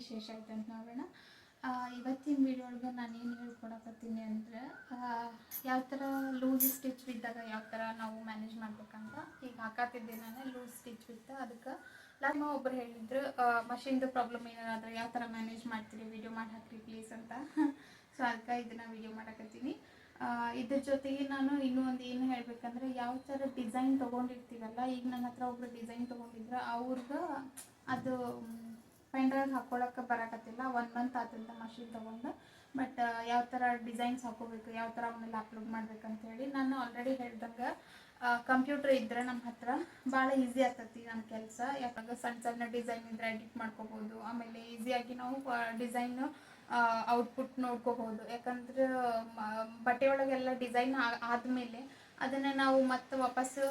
ವಿಶೇಷ ಐತೆ ಅಂತ ನೋಡೋಣ. ಇವತ್ತಿನ ವಿಡಿಯೋ ಒಳಗೆ ನಾನು ಏನು ಹೇಳ್ಕೊಡಕತ್ತೀನಿ ಅಂದರೆ ಯಾವ ಥರ ಲೂಸ್ ಸ್ಟಿಚ್ ಬಿದ್ದಾಗ ಯಾವ ಥರ ನಾವು ಮ್ಯಾನೇಜ್ ಮಾಡ್ಬೇಕಂತ. ಈಗ ಹಾಕತ್ತಿದ್ದೆ ನಾನು ಲೂಸ್ ಸ್ಟಿಚ್ ಬಿತ್ತು, ಅದಕ್ಕೆ ನಾನು ಒಬ್ಬರು ಹೇಳಿದ್ರು ಮಷಿನ್ದು ಪ್ರಾಬ್ಲಮ್ ಏನಾದ್ರೆ ಯಾವ ಥರ ಮ್ಯಾನೇಜ್ ಮಾಡ್ತೀರಿ ವಿಡಿಯೋ ಮಾಡಿ ಹಾಕ್ರಿ ಪ್ಲೀಸ್ ಅಂತ. ಸೊ ಅದಕ್ಕೆ ಇದನ್ನು ವಿಡಿಯೋ ಮಾಡಕತ್ತೀನಿ ಇದ್ರ ಜೊತೆಗೆ ನಾನು ಇನ್ನೂ ಒಂದು ಏನು ಹೇಳಬೇಕಂದ್ರೆ, ಯಾವ ಥರ ಡಿಸೈನ್ ತೊಗೊಂಡಿರ್ತೀವಲ್ಲ, ಈಗ ನನ್ನ ಹತ್ರ ಒಬ್ರು ಡಿಸೈನ್ ತೊಗೊಂಡಿದ್ರು ಅವ್ರಿಗೆ ಅದು ಪೆಂಡ್ರೈವ್ ಹಾಕೊಳಕ್ಕೆ ಬರಕತ್ತಿಲ್ಲ. ಒನ್ ಮಂತ್ ಆತಂತ ಮಷಿನ್ ತೊಗೊಂಡು ಬಟ್ ಯಾವ ಥರ ಡಿಸೈನ್ಸ್ ಹಾಕೋಬೇಕು, ಯಾವ ಥರ ಅವನ್ನೆಲ್ಲ ಅಪ್ಲೋಡ್ ಅಂತ ಹೇಳಿ ನಾನು ಆಲ್ರೆಡಿ ಹೇಳ್ದಂಗೆ ಕಂಪ್ಯೂಟರ್ ಇದ್ದರೆ ನಮ್ಮ ಹತ್ರ ಭಾಳ ಈಸಿ ಆಗ್ತತಿ ನಮ್ಮ ಕೆಲಸ. ಯಾಕಂದ್ರೆ ಸಣ್ಣ ಸಣ್ಣ ಡಿಸೈನ್ ಇದ್ರೆ ಎಡಿಟ್ ಮಾಡ್ಕೋಬೋದು. ಆಮೇಲೆ ಈಸಿಯಾಗಿ ನಾವು ಡಿಸೈನ್ ಔಟ್ಪುಟ್ ನೋಡ್ಕೋಬೋದು. ಯಾಕಂದ್ರೆ ಬಟ್ಟೆ ಒಳಗೆಲ್ಲ ಡಿಸೈನ್ ಆದಮೇಲೆ ಅದನ್ನು ನಾವು ಮತ್ತೆ ವಾಪಸ್ಸು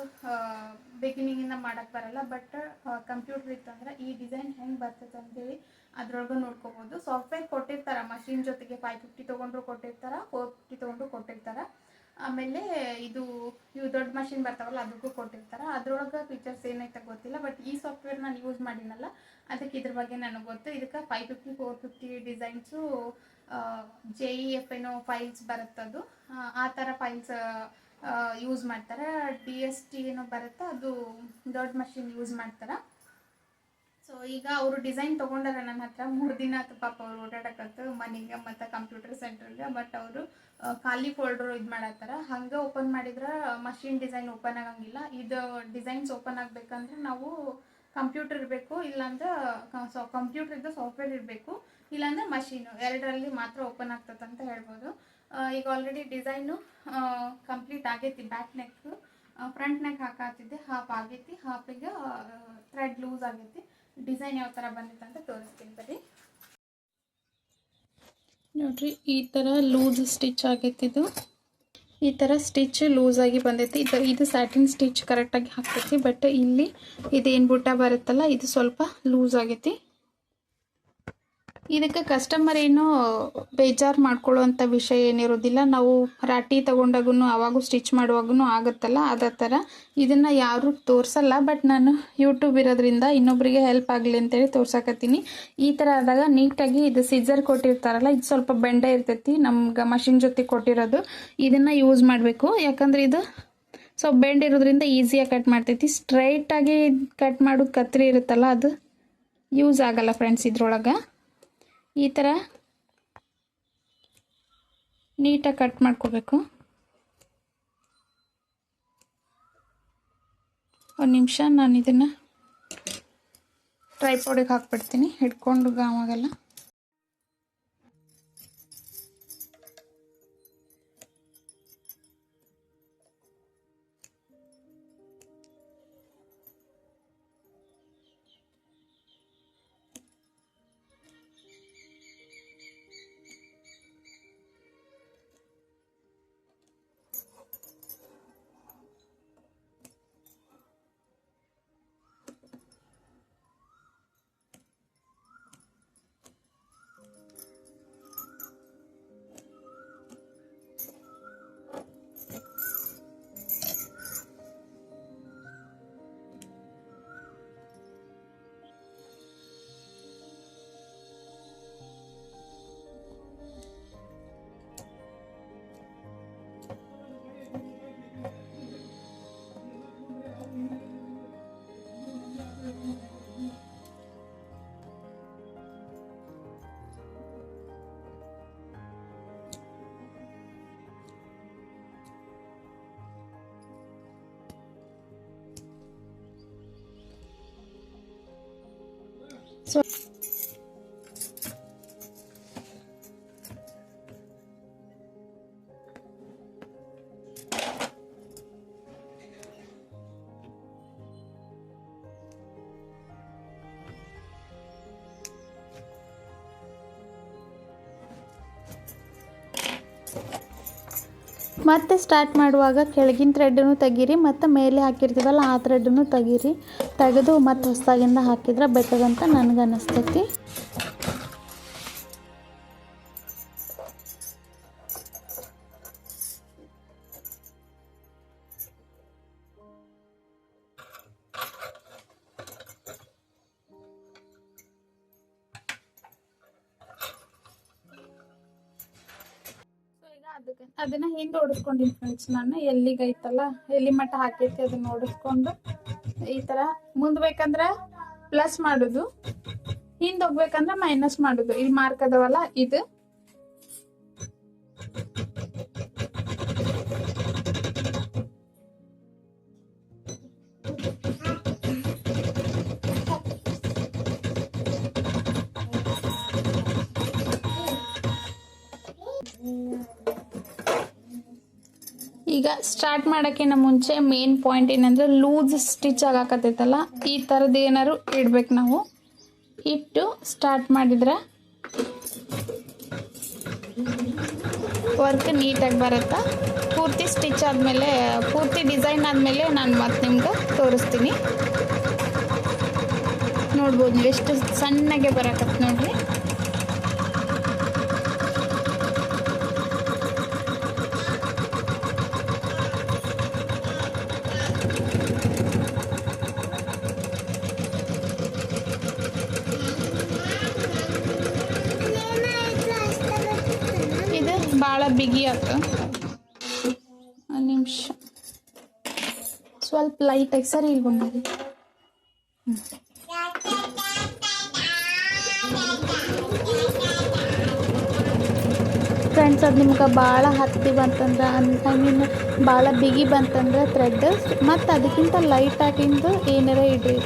ಬಿಗಿನಿಂಗಿಂದ ಮಾಡೋಕ್ಕೆ ಬರಲ್ಲ ಬಟ್ ಕಂಪ್ಯೂಟರ್ ಇತ್ತಂದ್ರೆ ಈ ಡಿಸೈನ್ ಹೆಂಗೆ ಬರ್ತದೆ ಅಂತೇಳಿ ಅದ್ರೊಳಗೆ ನೋಡ್ಕೋಬೋದು. ಸಾಫ್ಟ್ವೇರ್ ಕೊಟ್ಟಿರ್ತಾರೆ ಮಷಿನ್ ಜೊತೆಗೆ ಫೈವ್ ಫಿಫ್ಟಿ ತೊಗೊಂಡ್ರು ಕೊಟ್ಟಿರ್ತಾರೆ ಫೋರ್ ಫಿಫ್ಟಿ ತೊಗೊಂಡ್ರು ಕೊಟ್ಟಿರ್ತಾರೆ. ಆಮೇಲೆ ಇದು ಇವು ದೊಡ್ಡ ಮಷಿನ್ ಬರ್ತಾವಲ್ಲ ಅದಕ್ಕೂ ಕೊಟ್ಟಿರ್ತಾರೆ. ಅದ್ರೊಳಗೆ ಫೀಚರ್ಸ್ ಏನೈತೆ ಗೊತ್ತಿಲ್ಲ ಬಟ್ ಈ ಸಾಫ್ಟ್ವೇರ್ ನಾನು ಯೂಸ್ ಮಾಡಿನಲ್ಲ ಅದಕ್ಕೆ ಇದ್ರ ಬಗ್ಗೆ ನನಗೆ ಗೊತ್ತು. ಇದಕ್ಕೆ five fifty four fifty designs J E F ಏನೋ ಫೈಲ್ಸ್ ಬರುತ್ತದು. ಆ, ಆ ಥರ ಫೈಲ್ಸ್ ಯೂಸ್ ಮಾಡ್ತಾರೆ. ಡಿ ಎಸ್ ಟಿ ಏನೋ ಬರುತ್ತೆ, ಅದು ದೊಡ್ಡ ಮಷಿನ್ ಯೂಸ್ ಮಾಡ್ತಾರೆ. ಸೊ ಈಗ ಅವರು ಡಿಸೈನ್ ತೊಗೊಂಡಾರ ನನ್ನ ಹತ್ರ. ಮೂರು ದಿನ ಆಯ್ತು ಪಾಪ ಅವ್ರು ಓಡಾಡಕತ್ತು, ಮನೆಗೆ ಮತ್ತು ಕಂಪ್ಯೂಟರ್ ಸೆಂಟ್ರಿಗೆ ಬಟ್ ಅವರು ಖಾಲಿ ಫೋಲ್ಡರ್ ಇದು ಮಾಡತ್ತಾರ. ಹಂಗೆ ಓಪನ್ ಮಾಡಿದ್ರೆ ಮಷಿನ್ ಡಿಸೈನ್ ಓಪನ್ ಆಗಂಗಿಲ್ಲ. ಇದು ಡಿಸೈನ್ಸ್ ಓಪನ್ ಆಗಬೇಕಂದ್ರೆ ನಾವು ಕಂಪ್ಯೂಟರ್ ಇರಬೇಕು, ಇಲ್ಲಾಂದ್ರೆ ಕಂಪ್ಯೂಟರ್ ಇದ್ದ ಸಾಫ್ಟ್ವೇರ್ ಇರಬೇಕು. ಇಲ್ಲಾಂದ್ರೆ ಮಷೀನು ಎರಡರಲ್ಲಿ ಮಾತ್ರ ಓಪನ್ ಆಗ್ತದಂತ ಹೇಳ್ಬೋದು. ಈಗ ಆಲ್ರೆಡಿ ಡಿಸೈನು ಕಂಪ್ಲೀಟ್ ಆಗೈತಿ ಬ್ಯಾಕ್ ನೆಕ್ ಫ್ರಂಟ್ ನೆಕ್ ಹಾಕಾತಿದ್ದೆ ಹಾಫ್ ಆಗೈತಿ ಹಾಫಿಗೆ ಥ್ರೆಡ್ ಲೂಸ್ ಆಗೈತಿ. ಡಿಸೈನ್ ಯಾವ ಥರ ಬಂದಿತ್ತು ಅಂತ ತೋರಿಸ್ತೀನಿ ಬರೀ ನೋಡ್ರಿ, ಈ ಥರ ಲೂಸ್ ಸ್ಟಿಚ್ ಆಗೈತಿ ಇದು. ಈ ಥರ ಸ್ಟಿಚ್ ಲೂಸ್ ಆಗಿ ಬಂದೈತಿ. ಇದು ಇದು ಸ್ಯಾಟಿನ್ ಸ್ಟಿಚ್ ಕರೆಕ್ಟಾಗಿ ಹಾಕ್ತೈತಿ ಬಟ್ ಇಲ್ಲಿ ಇದೇನು ಬುಟ್ಟ ಬರುತ್ತಲ್ಲ, ಇದು ಸ್ವಲ್ಪ ಲೂಸ್ ಆಗೈತಿ. ಇದಕ್ಕೆ ಕಸ್ಟಮರ್ ಏನು ಬೇಜಾರು ಮಾಡ್ಕೊಳ್ಳುವಂಥ ವಿಷಯ ಏನಿರೋದಿಲ್ಲ ನಾವು ರಾಟಿ ತೊಗೊಂಡಾಗೂ ಅವಾಗೂ ಸ್ಟಿಚ್ ಮಾಡುವಾಗೂ ಆಗುತ್ತಲ್ಲ, ಅದೇ ಥರ ಇದನ್ನು ಯಾರು ತೋರಿಸಲ್ಲ. ಬಟ್ ನಾನು ಯೂಟ್ಯೂಬ್ ಇರೋದ್ರಿಂದ ಇನ್ನೊಬ್ಬರಿಗೆ ಹೆಲ್ಪ್ ಆಗಲಿ ಅಂತೇಳಿ ತೋರ್ಸಕತ್ತೀನಿ. ಈ ಥರ ಆದಾಗ ನೀಟಾಗಿ ಇದು ಸಿಜರ್ ಕೊಟ್ಟಿರ್ತಾರಲ್ಲ, ಇದು ಸ್ವಲ್ಪ ಬೆಂಡೆ ಇರ್ತೈತಿ ನಮ್ಗೆ ಮಷಿನ್ ಜೊತೆ ಕೊಟ್ಟಿರೋದು, ಇದನ್ನು ಯೂಸ್ ಮಾಡಬೇಕು. ಯಾಕಂದರೆ ಇದು ಸೊ ಬೆಂಡ್ ಇರೋದ್ರಿಂದ ಈಸಿಯಾಗಿ ಕಟ್ ಮಾಡ್ತೈತಿ. ಸ್ಟ್ರೈಟಾಗಿ ಕಟ್ ಮಾಡೋದು ಕತ್ರಿ ಇರುತ್ತಲ್ಲ, ಅದು ಯೂಸ್ ಆಗಲ್ಲ ಫ್ರೆಂಡ್ಸ್ ಇದ್ರೊಳಗೆ. ಈ ಥರ ನೀಟಾಗಿ ಕಟ್ ಮಾಡ್ಕೋಬೇಕು. ಒಂದು ನಿಮಿಷ ನಾನು ಇದನ್ನು ಟ್ರೈಪೋಡಿಗೆ ಹಾಕ್ಬಿಡ್ತೀನಿ ಹಿಡ್ಕೊಂಡು ಗಾವಾಗಲ್ಲ ಮತ್ತೆ ಸ್ಟಾರ್ಟ್ ಮಾಡುವಾಗ ಕೆಳಗಿನ ಥ್ರೆಡ್ಡನ್ನು ತೆಗೀರಿ, ಮತ್ತು ಮೇಲೆ ಹಾಕಿರ್ತೀವಲ್ಲ ಆ ಥ್ರೆಡ್ಡನ್ನು ತೆಗೀರಿ. ತೆಗೆದು ಮತ್ತೆ ಹೊಸದಾಗಿಂದ ಹಾಕಿದ್ರೆ ಬೆಟರ್ ಅಂತ ನನಗೆ ಅದನ್ನ ಹಿಂದೆ ಓಡಿಸ್ಕೊಂಡಿನಿ ಫ್ರೆಂಡ್ಸ್ ನಾನು. ಎಲ್ಲಿಗೈತಲ್ಲ? ಎಲ್ಲಿ ಮಟ್ಟ ಹಾಕೈತಿ ಅದನ್ನ ಓಡಿಸ್ಕೊಂಡು ಈ ತರ ಮುಂದ್ ಬೇಕಂದ್ರ ಪ್ಲಸ್ ಮಾಡುದು. ಹಿಂದ್ ಹೋಗ್ಬೇಕಂದ್ರ ಮೈನಸ್ ಮಾಡುದು. ಇಲ್ಲಿ ಮಾರ್ಕ್ ಅದಾವಲ್ಲ, ಇದು. ಈಗ ಸ್ಟಾರ್ಟ್ ಮಾಡೋಕ್ಕಿಂತ ಮುಂಚೆ ಮೇನ್ ಪಾಯಿಂಟ್ ಏನಂದ್ರೆ ಲೂಸ್ ಸ್ಟಿಚ್ ಆಗಾಕತ್ತೈತಲ್ಲ, ಈ ಥರದ್ದು ಏನಾದ್ರು ಇಡ್ಬೇಕು ನಾವು. ಇಟ್ಟು ಸ್ಟಾರ್ಟ್ ಮಾಡಿದ್ರೆ ವರ್ಕ್ ನೀಟಾಗಿ ಬರುತ್ತೆ? ಪೂರ್ತಿ ಸ್ಟಿಚ್ ಆದಮೇಲೆ, ಪೂರ್ತಿ ಡಿಸೈನ್ ಆದಮೇಲೆ ನಾನು ಮತ್ತೆ ನಿಮ್ಗೆ ತೋರಿಸ್ತೀನಿ. ನೋಡ್ಬೋದು ನೀವು ಎಷ್ಟು ಸಣ್ಣಗೆ ಬರಕತ್ತೆ ನೋಡ್ರಿ. ಇದು ಭಾಳ ಬಿಗಿ ಆಯ್ತು ಒಂದು ನಿಮಿಷ ಸ್ವಲ್ಪ ಲೈಟಾಗಿ ಸರಿ ಇಲ್ಲಿ ಬಂದಿದೆ ಫ್ರೆಂಡ್ಸ್ ಅದು ನಿಮ್ಗೆ ಭಾಳ ಹತ್ತಿ ಬಂತಂದ್ರೆ ಐ ಮೀನ್ ಭಾಳ ಬಿಗಿ ಬಂತಂದ್ರೆ ಥ್ರೆಡ್ ಮತ್ತು ಅದಕ್ಕಿಂತ ಲೈಟ್ ಆಗಿಂದು ಏನಾರ ಇಡ್ರಿ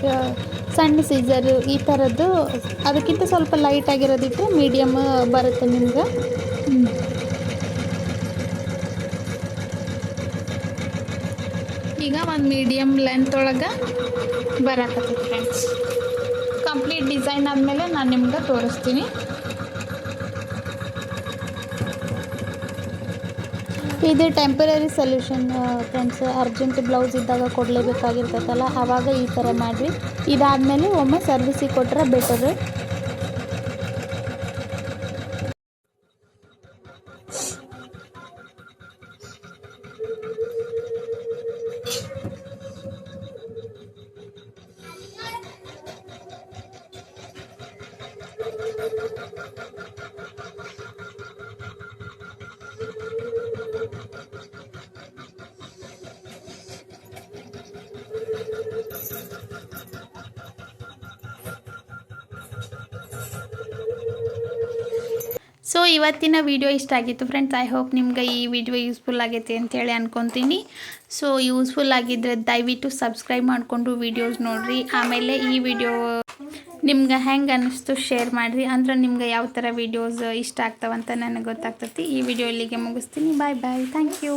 ಸಣ್ಣ ಸೀಸರು ಈ ಥರದ್ದು ಅದಕ್ಕಿಂತ ಸ್ವಲ್ಪ ಲೈಟ್ ಆಗಿರೋದಿಟ್ರೆ ಮೀಡಿಯಮ್ ಬರುತ್ತೆ ನಿಮ್ಗೆ. ಈಗ ಒಂದು ಮೀಡಿಯಮ್ ಲೆಂತ್ ಒಳಗೆ ಬರಕತ್ತೈತಿ ಫ್ರೆಂಡ್ಸ್ ಕಂಪ್ಲೀಟ್ ಡಿಸೈನ್ ಆದಮೇಲೆ ನಾನು ನಿಮ್ಗೆ ತೋರಿಸ್ತೀನಿ. ಇದು temporary solution friends urgent blouse ಇದ್ದಾಗ ಕೊಡಲೇಬೇಕಾಗಿರ್ತೈತಲ್ಲ ಆವಾಗ ಈ ಥರ ಮಾಡಿರಿ. ಇದಾದಮೇಲೆ ಒಮ್ಮೆ ಸರ್ವಿಸಿಗೆ ಕೊಟ್ಟರೆ ಬೆಟರು ಸೊ ಇವತ್ತಿನ ವಿಡಿಯೋ ಇಷ್ಟ ಆಗಿತ್ತು ಫ್ರೆಂಡ್ಸ್ ಐ ಹೋಪ್ ನಿಮ್ಗೆ ಈ ವಿಡಿಯೋ ಯೂಸ್ಫುಲ್ ಆಗೈತೆ ಅಂತೇಳಿ ಅನ್ಕೊತೀನಿ. ಸೊ ಯೂಸ್ಫುಲ್ ಆಗಿದ್ದರೆ ದಯವಿಟ್ಟು ಸಬ್ಸ್ಕ್ರೈಬ್ ಮಾಡಿಕೊಂಡು ವಿಡಿಯೋಸ್ ನೋಡಿರಿ. ಆಮೇಲೆ ಈ ವಿಡಿಯೋ ನಿಮ್ಗೆ ಹೆಂಗೆ ಅನ್ನಿಸ್ತು ಶೇರ್ ಮಾಡಿರಿ. ಅಂದ್ರೆ ನಿಮ್ಗೆ ಯಾವ ಥರ ವಿಡಿಯೋಸ್ ಇಷ್ಟ ಆಗ್ತಾವಂತ ನನಗೆ ಗೊತ್ತಾಗ್ತೈತಿ. ಈ ವಿಡಿಯೋ ಇಲ್ಲಿಗೆ ಮುಗಿಸ್ತೀನಿ. ಬಾಯ್ ಬಾಯ್ ಥ್ಯಾಂಕ್ ಯು